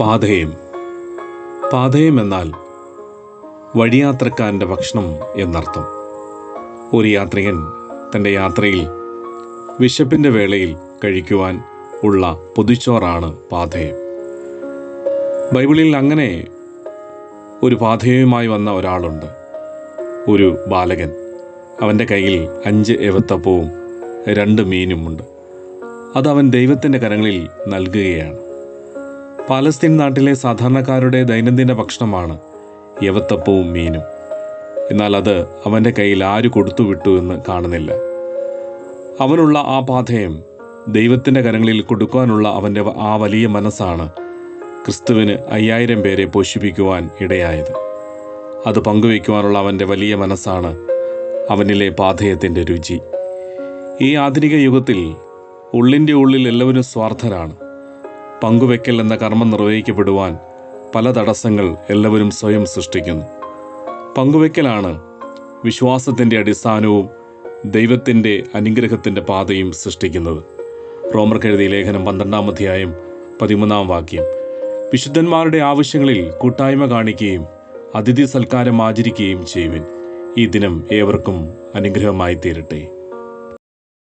പാതയം. പാതയം എന്നാൽ വഴിയാത്രക്കാരന്റെ ഭക്ഷണം എന്നർത്ഥം. ഒരു യാത്രികൻ തന്റെ യാത്രയിൽ വിശപ്പിന്റെ വേളയിൽ കഴിക്കുവാൻ ഉള്ള പൊതിച്ചോറാണ് പാതയം ബൈബിളിൽ അങ്ങനെ ഒരു പാതയവുമായി വന്ന ഒരാളുണ്ട്. ഒരു ബാലകൻ. അവന്റെ കയ്യിൽ അഞ്ച് എവത്തപ്പവും രണ്ട് മീനുമുണ്ട്. അത് അവൻ ദൈവത്തിന്റെ കരങ്ങളിൽ നൽകുകയാണ്. പാലസ്തീൻ നാട്ടിലെ സാധാരണക്കാരുടെ ദൈനംദിന ഭക്ഷണമാണ് യവത്തപ്പവും മീനും. എന്നാൽ അത് അവന്റെ കയ്യിൽ ആര് കൊടുത്തു വിട്ടു എന്ന് കാണുന്നില്ല. അവനുള്ള ആ പാഥയം ദൈവത്തിന്റെ കരങ്ങളിൽ കൊടുക്കുവാനുള്ള അവന്റെ ആ വലിയ മനസ്സാണ് ക്രിസ്തുവിന് അയ്യായിരം പേരെ പോഷിപ്പിക്കുവാൻ ഇടയായത്. അത് പങ്കുവയ്ക്കുവാനുള്ള അവന്റെ വലിയ മനസ്സാണ് അവനിലെ പാഥയത്തിന്റെ രുചി. ഈ ആധുനിക യുഗത്തിൽ ഉള്ളിന്റെ ഉള്ളിൽ എല്ലാവരും സ്വാർത്ഥരാണ്. പങ്കുവെക്കൽ എന്ന കർമ്മം നിർവഹിക്കപ്പെടുവാൻ പല തടസ്സങ്ങൾ എല്ലാവരും സ്വയം സൃഷ്ടിക്കുന്നു. പങ്കുവെക്കലാണ് വിശ്വാസത്തിന്റെ അടിസ്ഥാനവും ദൈവത്തിന്റെ അനുഗ്രഹത്തിന്റെ പാതയും സൃഷ്ടിക്കുന്നത്. റോമർക്കെഴുതിയ ലേഖനം പന്ത്രണ്ടാം അധ്യായം പതിമൂന്നാം വാക്യം. വിശുദ്ധന്മാരുടെ ആവശ്യങ്ങളിൽ കൂട്ടായ്മ കാണിക്കുകയും അതിഥി സൽക്കാരം ആചരിക്കുകയും ചെയ്യുവിൻ. ഈ ദിനം ഏവർക്കും അനുഗ്രഹമായി തീരട്ടെ